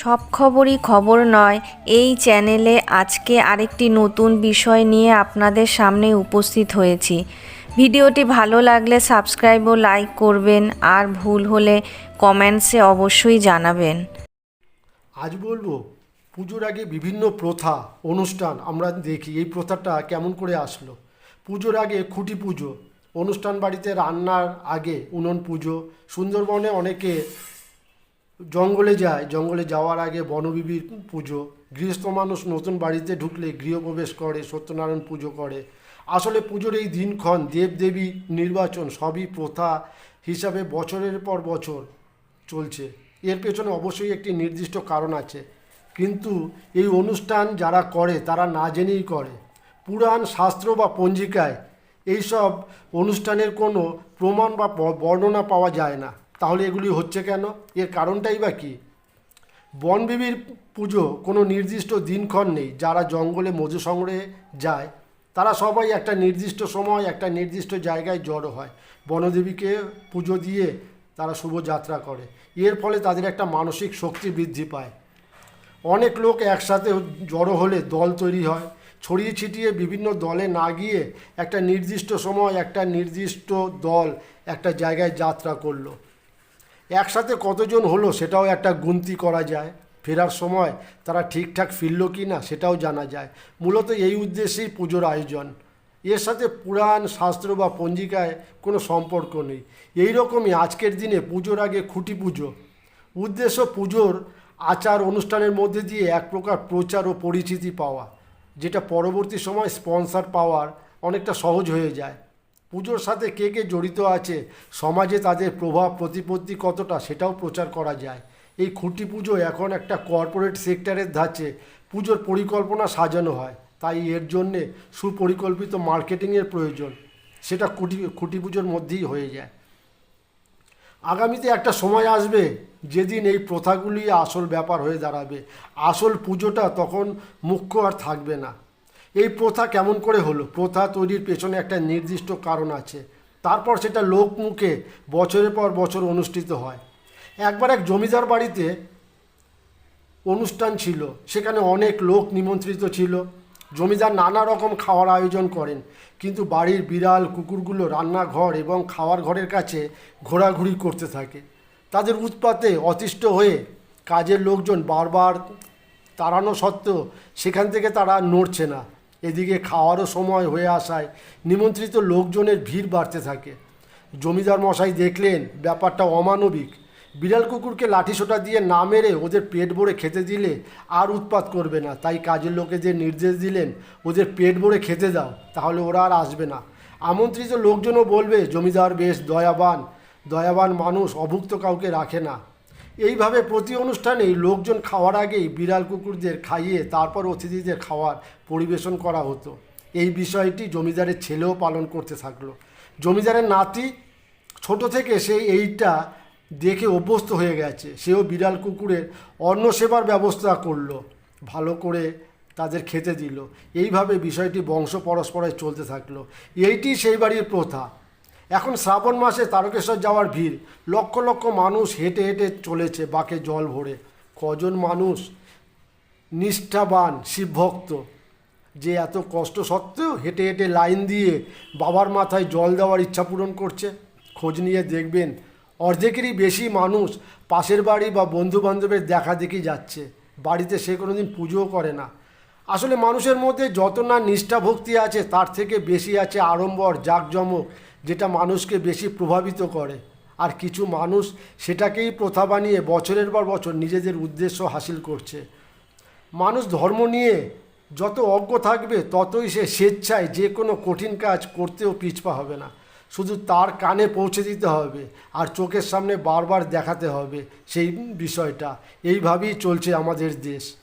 সব খবরই খবর নয়, এই চ্যানেলে আজকে আরেকটি নতুন বিষয় নিয়ে আপনাদের সামনে উপস্থিত হয়েছি। ভিডিওটি ভালো লাগলে সাবস্ক্রাইব ও লাইক করবেন আর ভুল হলে কমেন্টসে অবশ্যই জানাবেন। আজ বলব, পুজোর আগে বিভিন্ন প্রথা, অনুষ্ঠান আমরা দেখি, এই প্রথাটা কেমন করে আসলো? পুজোর আগে খুঁটি পুজো, অনুষ্ঠান বাড়িতে রান্নার আগে উনন পুজো, সুন্দরবনে অনেকে জঙ্গলে যায়, জঙ্গলে যাওয়ার আগে বনবিবির পুজো, গৃহস্থ মানুষ নতুন বাড়িতে ঢুকলে গৃহপ্রবেশ করে, সত্যনারায়ণ পুজো করে। আসলে পুজোর এই দিনক্ষণ দেবদেবী নির্বাচন সবই প্রথা হিসাবে বছরের পর বছর চলছে। এর পেছনে অবশ্যই একটি নির্দিষ্ট কারণ আছে। কিন্তু এই অনুষ্ঠান যারা করে, তারা না জেনেই করে। পুরাণ, শাস্ত্র বা পঞ্জিকায় এইসব অনুষ্ঠানের কোনো প্রমাণ বা বর্ণনা পাওয়া যায় না। তাহলে এগুলি হচ্ছে কেন? এর কারণটাই বা কী? বনবিবির পুজো কোনো নির্দিষ্ট দিনক্ষণ নেই। যারা জঙ্গলে মধু সংগ্রহে যায়, তারা সবাই একটা নির্দিষ্ট সময়, একটা নির্দিষ্ট জায়গায় জড়ো হয়। বনদেবীকে পুজো দিয়ে তারা শুভযাত্রা করে। এর ফলে তাদের একটা মানসিক শক্তি বৃদ্ধি পায়। অনেক লোক একসাথে জড়ো হলে দল তৈরি হয়। ছড়িয়ে ছিটিয়ে বিভিন্ন দলে না গিয়ে একটা নির্দিষ্ট সময়, একটা নির্দিষ্ট দল, একটা জায়গায় যাত্রা করল। একসাথে কতজন হলো সেটাও একটা গুনতি করা যায়। ফেরার সময় তারা ঠিকঠাক ফিরল কি না সেটাও জানা যায়। মূলত এই উদ্দেশ্যেই পুজোর আয়োজন। এর সাথে পুরাণ, শাস্ত্র বা পঞ্জিকায় কোনো সম্পর্ক নেই। এই রকমই আজকের দিনে পুজোর আগে খুঁটি পুজো। উদ্দেশ্য পুজোর আচার অনুষ্ঠানের মধ্যে দিয়ে এক প্রকার প্রচার ও পরিচিতি পাওয়া, যেটা পরবর্তী সময় স্পন্সর পাওয়ার অনেকটা সহজ হয়ে যায়। পুজোর সাথে কে কে জড়িত আছে, সমাজে তাদের প্রভাব, প্রতিপত্তি কতটা সেটাও প্রচার করা যায়। এই খুঁটি পুজো এখন একটা কর্পোরেট সেক্টরের ধাঁচে। পুজোর পরিকল্পনা সাজানো হয়, তাই এর জন্যে সুপরিকল্পিত মার্কেটিংয়ের প্রয়োজন। সেটা খুঁটি খুঁটি পুজোর মধ্যেই হয়ে যায়। আগামীতে একটা সময় আসবে যেদিন এই প্রথাগুলি আসল ব্যাপার হয়ে দাঁড়াবে। আসল পুজোটা তখন মুখ্য আর থাকবে না। এই প্রথা কেমন করে হলো? প্রথা তৈরির পেছনে একটা নির্দিষ্ট কারণ আছে। তারপর সেটা লোকমুখে বছরের পর বছর অনুষ্ঠিত হয়। একবার এক জমিদার বাড়িতে অনুষ্ঠান ছিল, সেখানে অনেক লোক নিমন্ত্রিত ছিল। জমিদার নানা রকম খাওয়ার আয়োজন করেন, কিন্তু বাড়ির বিড়াল, কুকুরগুলো রান্নাঘর এবং খাওয়ার ঘরের কাছে ঘোরাঘুরি করতে থাকে। তাদের উৎপাতে অতিষ্ঠ হয়ে কাজের লোকজন বারবার তাড়ানো সত্ত্বেও সেখান থেকে তারা নড়ছে না। এদিকে খাওয়ারও সময় হয়ে আসায় নিমন্ত্রিত লোকজনের ভিড় বাড়তে থাকে। জমিদার মশাই দেখলেন ব্যাপারটা অমানবিক। বিড়াল কুকুরকে লাঠিসোঁটা দিয়ে না মেরে ওদের পেট ভরে খেতে দিলে আর উৎপাত করবে না। তাই কাজের লোকেদের নির্দেশ দিলেন, ওদের পেট ভরে খেতে দাও, তাহলে ওরা আর আসবে না। আমন্ত্রিত লোকজনও বলবে, জমিদার বেশ দয়াবান। দয়াবান মানুষ, অভুক্ত কাউকে রাখে না। এইভাবে প্রতি অনুষ্ঠানেই লোকজন খাওয়ার আগেই বিড়াল কুকুরদের খাইয়ে তারপর অতিথিদের খাওয়ার পরিবেশন করা হতো। এই বিষয়টি জমিদারের ছেলেও পালন করতে থাকল। জমিদারের নাতি ছোট থেকে সে এইটা দেখে অভ্যস্ত হয়ে গেছে। সেও বিড়াল কুকুরের অন্ন সেবার ব্যবস্থা করল, ভালো করে তাদের খেতে দিল। এইভাবে বিষয়টি বংশ পরস্পরায় চলতে থাকল। এইটি সেই বাড়ির প্রথা। এখন শ্রাবণ মাসে তারকেশ্বর যাওয়ার ভিড়। লক্ষ লক্ষ মানুষ হেঁটে হেঁটে চলেছে বাকে জল ভরে। কজন মানুষ নিষ্ঠাবান, শিবভক্ত, যে এত কষ্ট সত্ত্বেও হেঁটে হেঁটে লাইন দিয়ে বাবার মাথায় জল দেওয়ার ইচ্ছা পূরণ করছে। খোঁজ নিয়ে দেখবেন, অর্ধেকেরই বেশি মানুষ পাশের বাড়ি বা বন্ধু বান্ধবের দেখা দেখি যাচ্ছে। বাড়িতে সে কোনো দিন পুজোও করে না। আসলে মানুষের মধ্যে যত না নিষ্ঠা ভক্তি আছে, তার থেকে বেশি আছে আড়ম্বর, জাঁকজমক যেটা মানুষকে বেশি প্রভাবিত করে। আর কিছু মানুষ সেটাকেই প্রথা বানিয়ে বছরের পর বছর নিজেদের উদ্দেশ্য হাসিল করছে। মানুষ ধর্ম নিয়ে যত অজ্ঞ থাকবে, ততই সে স্বেচ্ছায় যে কোনো কঠিন কাজ করতেও পিছপা হবে না। শুধু তার কানে পৌঁছে দিতে হবে আর চোখের সামনে বারবার দেখাতে হবে সেই বিষয়টা। এইভাবেই চলছে আমাদের দেশ।